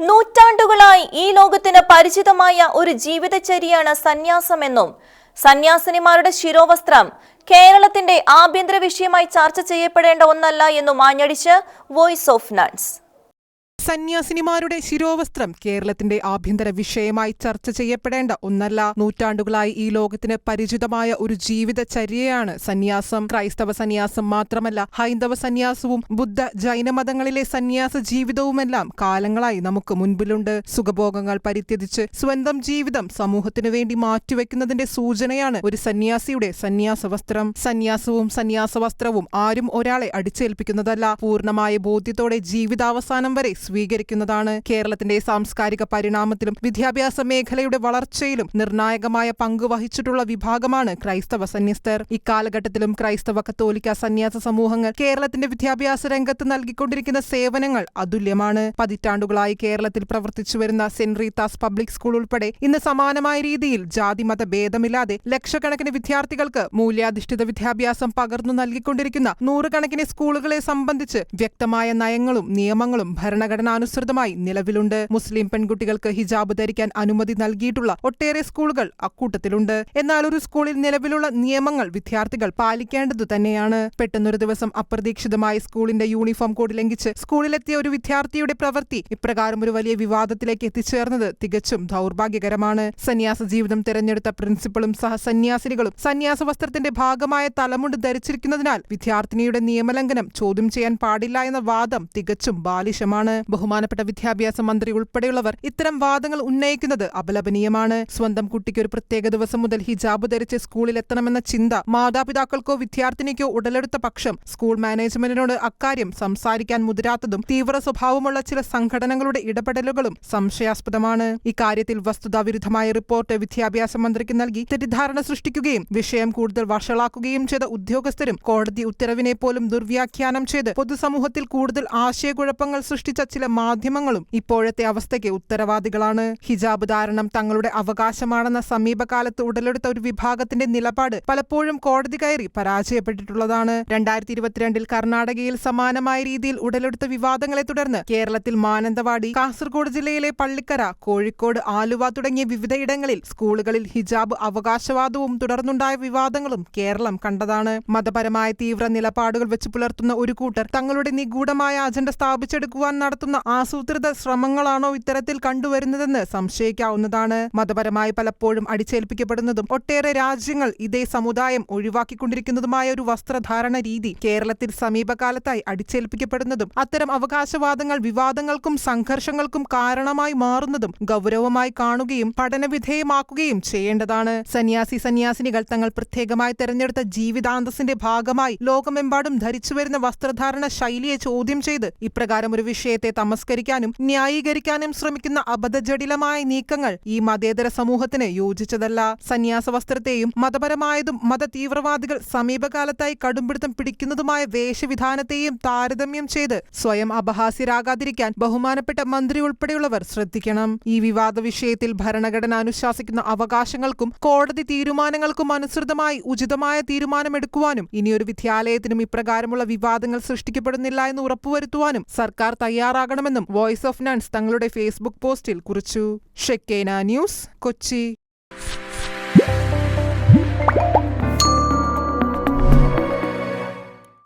നൂറ്റാണ്ടുകളായി ഈ ലോകത്തിന് പരിചിതമായ ഒരു ജീവിതചര്യയാണ് സന്യാസമെന്നും സന്യാസിനിമാരുടെ ശിരോവസ്ത്രം കേരളത്തിന്റെ ആഭ്യന്തര വിഷയമായി ചർച്ച ചെയ്യപ്പെടേണ്ട ഒന്നല്ല എന്നും ആഞ്ഞടിച്ച് വോയിസ് ഓഫ് നട്സ് സന്യാസിനിമാരുടെ ശിരോവസ്ത്രം കേരളത്തിന്റെ ആഭ്യന്തര വിഷയമായി ചർച്ച ചെയ്യപ്പെടേണ്ട ഒന്നല്ല. നൂറ്റാണ്ടുകളായി ഈ ലോകത്തിന് പരിചിതമായ ഒരു ജീവിതചര്യയാണ് സന്യാസം. ക്രൈസ്തവ സന്യാസം മാത്രമല്ല ഹൈന്ദവ സന്യാസവും ബുദ്ധ ജൈന മതങ്ങളിലെ സന്യാസ ജീവിതവുമെല്ലാം കാലങ്ങളായി നമുക്ക് മുൻപിലുണ്ട്. സുഖഭോഗങ്ങൾ പരിത്യജിച്ച് സ്വന്തം ജീവിതം സമൂഹത്തിനു വേണ്ടി മാറ്റിവെക്കുന്നതിന്റെ സൂചനയാണ് ഒരു സന്യാസിയുടെ സന്യാസ വസ്ത്രം സന്യാസവും സന്യാസ വസ്ത്രവും ആരും ഒരാളെ അടിച്ചേൽപ്പിക്കുന്നതല്ല. പൂർണമായ ബോധ്യത്തോടെ ജീവിതാവസാനം വരെ സ്വീകരിക്കുന്നതാണ്. കേരളത്തിന്റെ സാംസ്കാരിക പരിണാമത്തിലും വിദ്യാഭ്യാസ മേഖലയുടെ വളർച്ചയിലും നിർണായകമായ പങ്ക് വഹിച്ചിട്ടുള്ള വിഭാഗമാണ് ക്രൈസ്തവ സന്യസ്തർ. ഇക്കാലഘട്ടത്തിലും ക്രൈസ്തവ കത്തോലിക്ക സന്യാസ സമൂഹങ്ങൾ കേരളത്തിന്റെ വിദ്യാഭ്യാസ രംഗത്ത് നൽകിക്കൊണ്ടിരിക്കുന്ന സേവനങ്ങൾ അതുല്യമാണ്. പതിറ്റാണ്ടുകളായി കേരളത്തിൽ പ്രവർത്തിച്ചു വരുന്ന സെന്റ് റീത്താസ് പബ്ലിക് സ്കൂൾ ഉൾപ്പെടെ ഇന്ന് സമാനമായ രീതിയിൽ ജാതിമത ഭേദമില്ലാതെ ലക്ഷക്കണക്കിന് വിദ്യാർത്ഥികൾക്ക് മൂല്യാധിഷ്ഠിത വിദ്യാഭ്യാസം പകർന്നു നൽകിക്കൊണ്ടിരിക്കുന്ന നൂറുകണക്കിന് സ്കൂളുകളെ സംബന്ധിച്ച് വ്യക്തമായ നയങ്ങളും നിയമങ്ങളും ഭരണഘടനാനുസൃതമായി നിലവിലുണ്ട്. മുസ്ലിം പെൺകുട്ടികൾക്ക് ഹിജാബ് ധരിക്കാൻ അനുമതി നൽകിയിട്ടുള്ള ഒട്ടേറെ സ്കൂളുകൾ അക്കൂട്ടത്തിലുണ്ട്. എന്നാൽ ഒരു സ്കൂളിൽ നിലവിലുള്ള നിയമങ്ങൾ വിദ്യാർത്ഥികൾ പാലിക്കേണ്ടതു തന്നെയാണ്. പെട്ടെന്നൊരു ദിവസം അപ്രതീക്ഷിതമായി സ്കൂളിന്റെ യൂണിഫോം കോഡ് ലംഘിച്ച് സ്കൂളിലെത്തിയ ഒരു വിദ്യാർത്ഥിയുടെ പ്രവൃത്തി ഇപ്രകാരം ഒരു വലിയ വിവാദത്തിലേക്ക് എത്തിച്ചേർന്നത് തികച്ചും ദൗർഭാഗ്യകരമാണ്. സന്യാസ ജീവിതം തിരഞ്ഞെടുത്ത പ്രിൻസിപ്പളും സഹസന്യാസിനികളും സന്യാസ വസ്ത്രത്തിന്റെ ഭാഗമായ തലമുണ്ട് ധരിച്ചിരിക്കുന്നതിനാൽ വിദ്യാർത്ഥിനിയുടെ നിയമലംഘനം ചോദ്യം ചെയ്യാൻ പാടില്ല എന്ന വാദം തികച്ചും ബാലിശമാണ്. ബഹുമാനപ്പെട്ട വിദ്യാഭ്യാസ മന്ത്രി ഉൾപ്പെടെയുള്ളവർ ഇത്തരം വാദങ്ങൾ ഉന്നയിക്കുന്നത് അപലപനീയമാണ്. സ്വന്തം കുട്ടിക്ക് ഒരു പ്രത്യേക ദിവസം മുതൽ ഹിജാബ് ധരിച്ച് സ്കൂളിൽ എത്തണമെന്ന ചിന്ത മാതാപിതാക്കൾക്കോ വിദ്യാർത്ഥിനിക്കോ ഉടലെടുത്ത പക്ഷം സ്കൂൾ മാനേജ്മെന്റിനോട് അക്കാര്യം സംസാരിക്കാൻ മുതിരാത്തതും തീവ്ര സ്വഭാവമുള്ള ചില സംഘടനകളുടെ ഇടപെടലുകളും സംശയാസ്പദമാണ്. ഇക്കാര്യത്തിൽ വസ്തുതാവിരുദ്ധമായ റിപ്പോർട്ട് വിദ്യാഭ്യാസ മന്ത്രിക്ക് നൽകി തെറ്റിദ്ധാരണ സൃഷ്ടിക്കുകയും വിഷയം കൂടുതൽ വഷളാക്കുകയും ചെയ്ത ഉദ്യോഗസ്ഥരും കോടതി ഉത്തരവിനെ പോലും ദുർവ്യാഖ്യാനം ചെയ്ത് പൊതുസമൂഹത്തിൽ കൂടുതൽ ആശയക്കുഴപ്പങ്ങൾ സൃഷ്ടിച്ച മാധ്യമങ്ങളും ഇപ്പോഴത്തെ അവസ്ഥയ്ക്ക് ഉത്തരവാദികളാണ്. ഹിജാബ് ധാരണം തങ്ങളുടെ അവകാശമാണെന്ന സമീപകാലത്ത് ഉടലെടുത്ത ഒരു വിഭാഗത്തിന്റെ നിലപാട് പലപ്പോഴും കോടതി കയറി പരാജയപ്പെട്ടിട്ടുള്ളതാണ്. രണ്ടായിരത്തി ഇരുപത്തിരണ്ടിൽ കർണാടകയിൽ സമാനമായ രീതിയിൽ ഉടലെടുത്ത വിവാദങ്ങളെ തുടർന്ന് കേരളത്തിൽ മാനന്തവാടി കാസർഗോഡ് ജില്ലയിലെ പള്ളിക്കര കോഴിക്കോട് ആലുവ തുടങ്ങിയ വിവിധയിടങ്ങളിൽ സ്കൂളുകളിൽ ഹിജാബ് അവകാശവാദവും തുടർന്നുണ്ടായ വിവാദങ്ങളും കേരളം കണ്ടതാണ്. മതപരമായ തീവ്ര നിലപാടുകൾ വെച്ച് പുലർത്തുന്ന ഒരു കൂട്ടർ തങ്ങളുടെ നിഗൂഢമായ അജണ്ട സ്ഥാപിച്ചെടുക്കുവാൻ നടത്തുന്ന ആസൂത്രിത ശ്രമങ്ങളാണോ ഇത്തരത്തിൽ കണ്ടുവരുന്നതെന്ന് സംശയിക്കാവുന്നതാണ്. മതപരമായി പലപ്പോഴും അടിച്ചേൽപ്പിക്കപ്പെടുന്നതും ഒട്ടേറെ രാജ്യങ്ങൾ ഇതേ സമുദായം ഒഴിവാക്കിക്കൊണ്ടിരിക്കുന്നതുമായ ഒരു വസ്ത്രധാരണ രീതി കേരളത്തിൽ സമീപകാലത്തായി അടിച്ചേൽപ്പിക്കപ്പെടുന്നതും അത്തരം അവകാശവാദങ്ങൾ വിവാദങ്ങൾക്കും സംഘർഷങ്ങൾക്കും കാരണമായി മാറുന്നതും ഗൗരവമായി കാണുകയും പഠനവിധേയമാക്കുകയും ചെയ്യേണ്ടതാണ്. സന്യാസി സന്യാസിനികൾ തങ്ങൾ പ്രത്യേകമായി തെരഞ്ഞെടുത്ത ജീവിതാന്തസ്സിന്റെ ഭാഗമായി ലോകമെമ്പാടും ധരിച്ചുവരുന്ന വസ്ത്രധാരണ ശൈലിയെ ചോദ്യം ചെയ്ത് ഇപ്രകാരം ഒരു വിഷയത്തെ തമസ്കരിക്കാനും ന്യായീകരിക്കാനും ശ്രമിക്കുന്ന അബദ്ധജടിലമായ നീക്കങ്ങൾ ഈ മതേതര സമൂഹത്തിന് യോജിച്ചതല്ല. സന്യാസ വസ്ത്രത്തെയും മതപരമായതും മതതീവ്രവാദികൾ സമീപകാലത്തായി കടുംപിടുത്തം പിടിക്കുന്നതുമായ വേഷവിധാനത്തെയും താരതമ്യം ചെയ്ത് സ്വയം അപഹാസ്യരാകാതിരിക്കാൻ ബഹുമാനപ്പെട്ട മന്ത്രി ഉൾപ്പെടെയുള്ളവർ ശ്രദ്ധിക്കണം. ഈ വിവാദ വിഷയത്തിൽ ഭരണഘടന അനുശാസിക്കുന്ന അവകാശങ്ങൾക്കും കോടതി തീരുമാനങ്ങൾക്കും അനുസൃതമായി ഉചിതമായ തീരുമാനമെടുക്കുവാനും ഇനിയൊരു വിദ്യാലയത്തിനും ഇപ്രകാരമുള്ള വിവാദങ്ങൾ സൃഷ്ടിക്കപ്പെടുന്നില്ല എന്ന് ഉറപ്പുവരുത്തുവാനും സർക്കാർ തയ്യാറാകണമെന്നും വോയിസ് ഓഫ് നൺസ് തങ്ങളുടെ ഫേസ്ബുക്ക് പോസ്റ്റിൽ കുറിച്ചു. Shekinah News Kochi.